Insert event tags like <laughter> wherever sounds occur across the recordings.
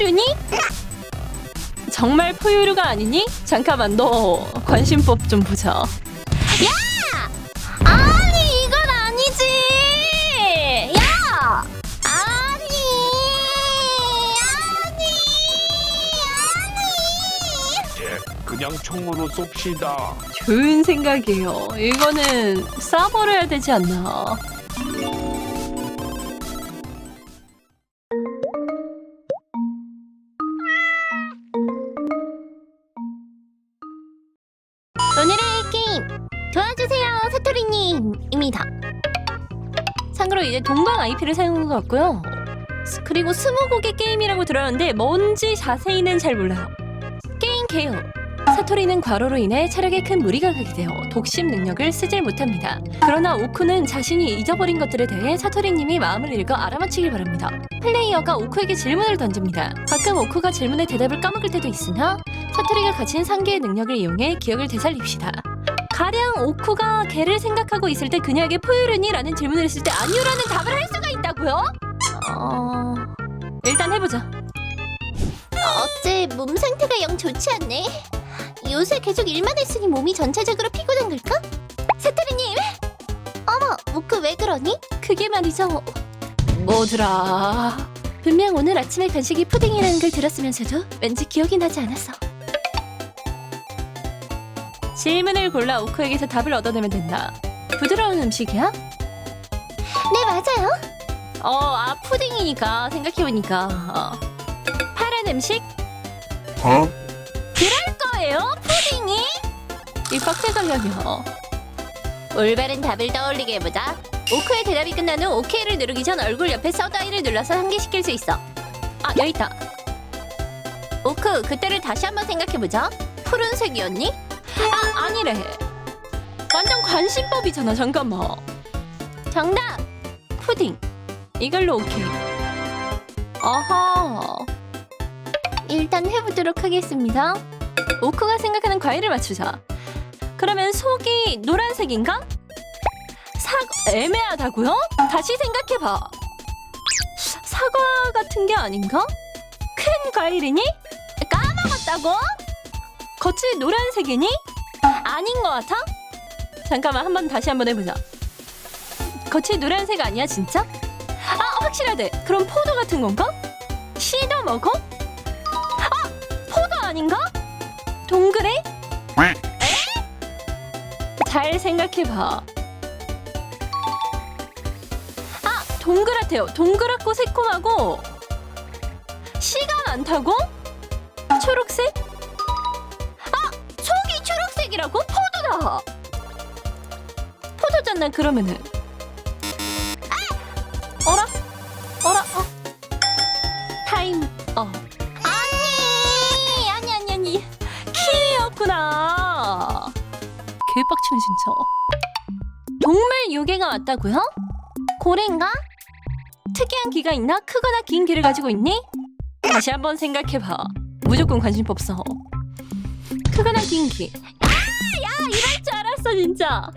포유류니? 정말 포유류가 아니니? 잠깐만 너 관심법 좀 보자. 아니 이건 아니지. 야. 아니. 아니. 예, 그냥 총으로 쏩시다. 좋은 생각이에요. 이거는 싸버려야 되지 않나. 오늘의 게임 도와주세요 사토리님입니다. 참고로 이제 동방 IP를 사용한 것 같고요. 스- 그리고 스무고개 게임이라고 들었는데 뭔지 자세히는 잘 몰라요. 게임 개요. 사토리는 과로로 인해 체력에 큰 무리가 가게 되어 독심 능력을 쓰질 못합니다. 그러나 오쿠는 자신이 잊어버린 것들에 대해 사토리님이 마음을 읽어 알아맞히길 바랍니다. 플레이어가 오쿠에게 질문을 던집니다. 가끔 오쿠가 질문에 대답을 까먹을 때도 있으나 사토리가 가진 상계의 능력을 이용해 기억을 되살립시다. 가령 오쿠가 걔를 생각하고 있을 때 그녀에게 포유류니라는 질문을 했을 때 아니요라는 답을 할 수가 있다고요? 어... 일단 해보자. 어째 몸 상태가 영 좋지 않네. 요새 계속 일만 했으니 몸이 전체적으로 피곤한 걸까? 사토리님. 어머 모크 왜 그러니? 그게 말이죠. 뭐더라? 분명 오늘 아침에 간식이 푸딩이라는 걸 들었으면서도 왠지 기억이 나지 않았어. 질문을 골라 오쿠에게서 답을 얻어내면 된다. 부드러운 음식이야? 네 맞아요. 어, 아 푸딩이니까 생각해보니까 어. 파란 음식? 어? 이 빡세가려며 올바른 답을 떠올리게 해보자. 오크의 대답이 끝난 후 OK를 누르기 전 얼굴 옆에 서다이를 눌러서 상기시킬 수 있어. 아 여기 있다. 오크 그때를 다시 한번 생각해보자. 푸른색이었니? 아 아니래. 완전 관심법이잖아 잠깐만. 정답! 푸딩. 이걸로 오케이. 아하. 일단 해보도록 하겠습니다. 오크가 생각하는 과일을 맞추자 그러면 속이 노란색인가? 사과 애매하다고요? 다시 생각해봐. 사과 같은 게 아닌가? 큰 과일이니? 까먹었다고? 겉이 노란색이니? 아닌 것 같아? 잠깐만 한번 다시 한번 해보자. 겉이 노란색 아니야 진짜? 아 확실하대. 그럼 포도 같은 건가? 씻어 먹어? 아 포도 아닌가? 동그래? 잘 생각해봐. 아, 동그랗대요. 동그랗고 새콤하고 씨가 많다고? 초록색? 아, 속이 초록색이라고? 포도다. 포도잖아 그러면은. 개빡치네 진짜. 동물 요괴가 왔다고요? 고래인가? 특이한 귀가 있나? 크거나 긴 귀를 가지고 있니? 다시 한번 생각해봐. 무조건 관심법 써. 크거나 긴 귀. 아, 야, 이럴 줄 알았어 진짜.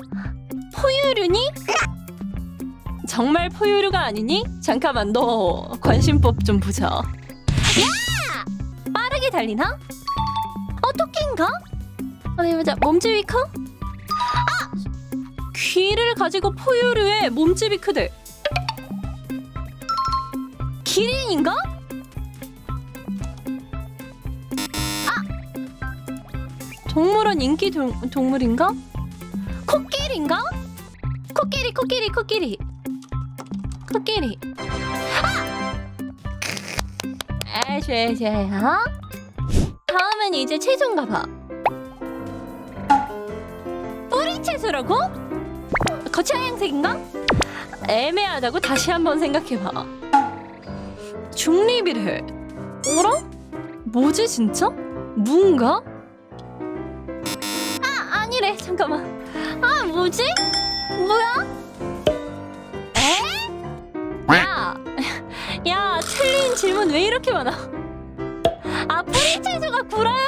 포유류니? 정말 포유류가 아니니? 잠깐만, 너 관심법 좀 보자. 야! 빠르게 달리나? 어, 토끼인가? 한번 해보자. 몸집이 커? 아! 귀를 가지고 포유류의 몸집이 크대. 기린인가? 아! 동물원 인기 동, 동물인가? 코끼리인가? 코끼리, 코끼리, 코끼리. 코끼리. 아! 아쉐쉐야. 다음은 이제 채소인가 봐. 뿌리 채소라고? 거치 하얀색인가? 애매하다고 다시 한번 생각해봐. 중립이래. 어라? 뭐지 진짜? 무인가? 아 아니래 잠깐만. 아 뭐지? 뭐야? 에? 야, <laughs> 야 틀린 질문 왜 이렇게 많아? 아 채소가 구라였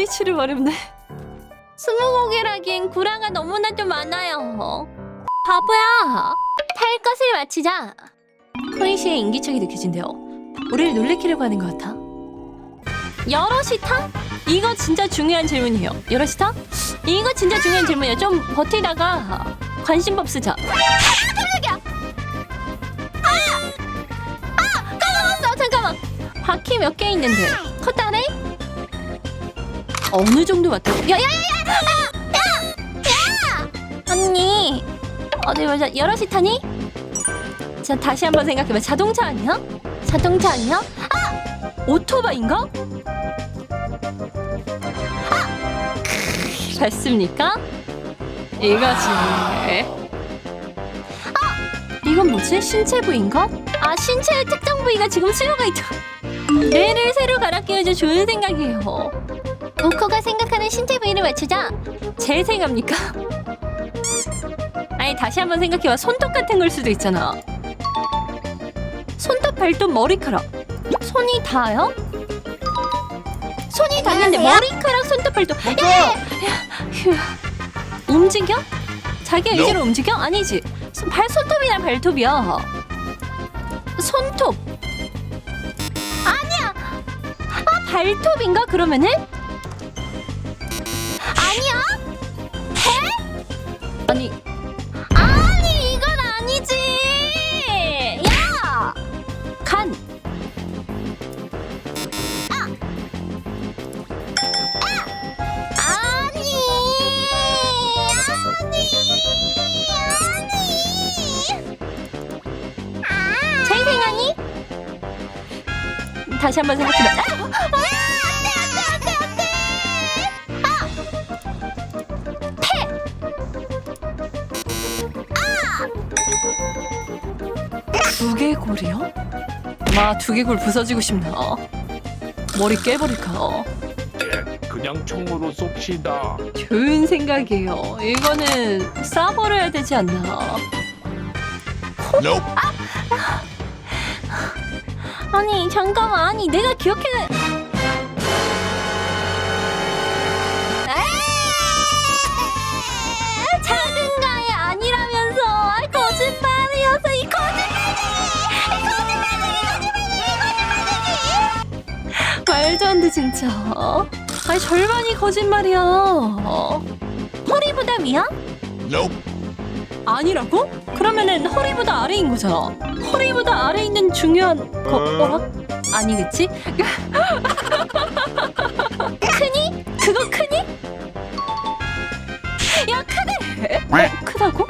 물리치료 어렵네. 스무고개라기엔 구라가 너무나도 많아요. 바보야. 탈 비밀을 맞히자. 코인 씨의 인기척이 느껴진대요. 우리를 놀래키려고 하는 것 같아. 여럿이 타? 이거 진짜 중요한 질문이에요. 여럿이 타? 이거 진짜 중요한 질문이에요. 좀 버티다가 관심법 쓰자. 까먹었어 잠깐만 바퀴 몇 개 있는데 컸다네? 어느 정도 맞다 야야 야 야 언니 어디 보자 여럿이 타니? 자 다시 한번 생각해봐 자동차 아니야? 자동차 아니야? 아! 오토바이인가? 아! 됐습니까? 이거지 이건 뭐지? 신체 부위인가? 아 신체의 특정 부위가 지금 수요가 있다. 뇌를 새로 갈아 끼워줘 좋은 생각이에요. 우코가 생각하는 신체 부위를 맞추자. 제 생각입니까? 아니 다시 한번 생각해봐. 손톱 같은 걸 수도 있잖아. 손톱, 발톱, 머리카락. 손이 닿아요? 손이 닿는데 안녕하세요. 머리카락, 손톱, 발톱. 야, 휴. 움직여? 자기 의지로 움직여? 아니지. 손- 발 손톱이나 발톱이야. 손톱. 아니야. 아 발톱인가 그러면은? 아니. 아니 이건 아니지. 야. 간. 아. 아니. 아니. 아니. 제 생각이? 다시 한번 생각해봐. 두개골이요? 마 두개골 부서지고 싶나? 머리 깨버릴까? 예, 그냥 총으로 쏩시다. 좋은 생각이에요. 이거는 쏴버려야 되지 않나? 아니 잠깐만 아니 내가 기억해 아, 돼 진짜 아니 절반이 거짓말이야 허리보다 위야? 아니라고? 그러면은 허리보다 아래인 거잖아. 허리보다 아래 있는 중요한 거 어? 아니겠지? <laughs> 크니? 그거 크니? 야 크네. 어, 크다고?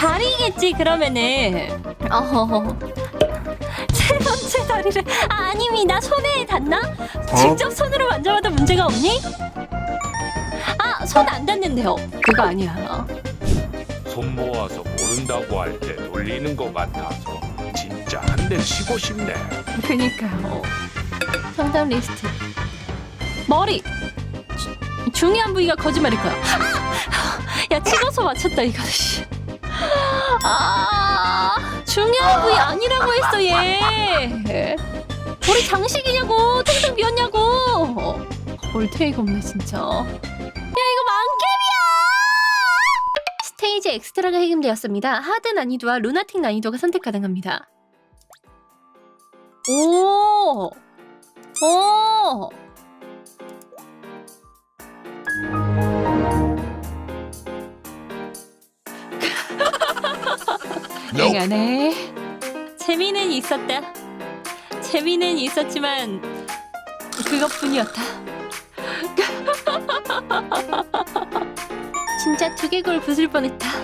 다리겠지 그러면은. 어. 세 번째 다리를 아, 아닙니다. 손에 닿나? 직접 손으로 만져봐도 문제가 없니? 아, 손 안 닿는데요. 그거 아니야. 손 모아서 모른다고 할 때 놀리는 것 같아서 진짜 한 대 치고 싶네. 그니까요. 정답 리스트. 머리. 주- 중요한 부위가 거짓말일 거야. 아! 야 찍어서 맞췄다 이거. 씨. 아 중요한 부위 아니라고 했어 얘. 머리 장식이냐고 텅텅 비었냐고. 올테이가 없네 진짜. 야 이거 만캠이야. 스테이지 엑스트라가 해금되었습니다. 하드 난이도와 루나틱 난이도가 선택 가능합니다. 오! 오! <laughs> 미안해. 재미는 있었다. 재미는 있었지만 그것뿐이었다. <laughs> 진짜 두개골 부술 뻔했다.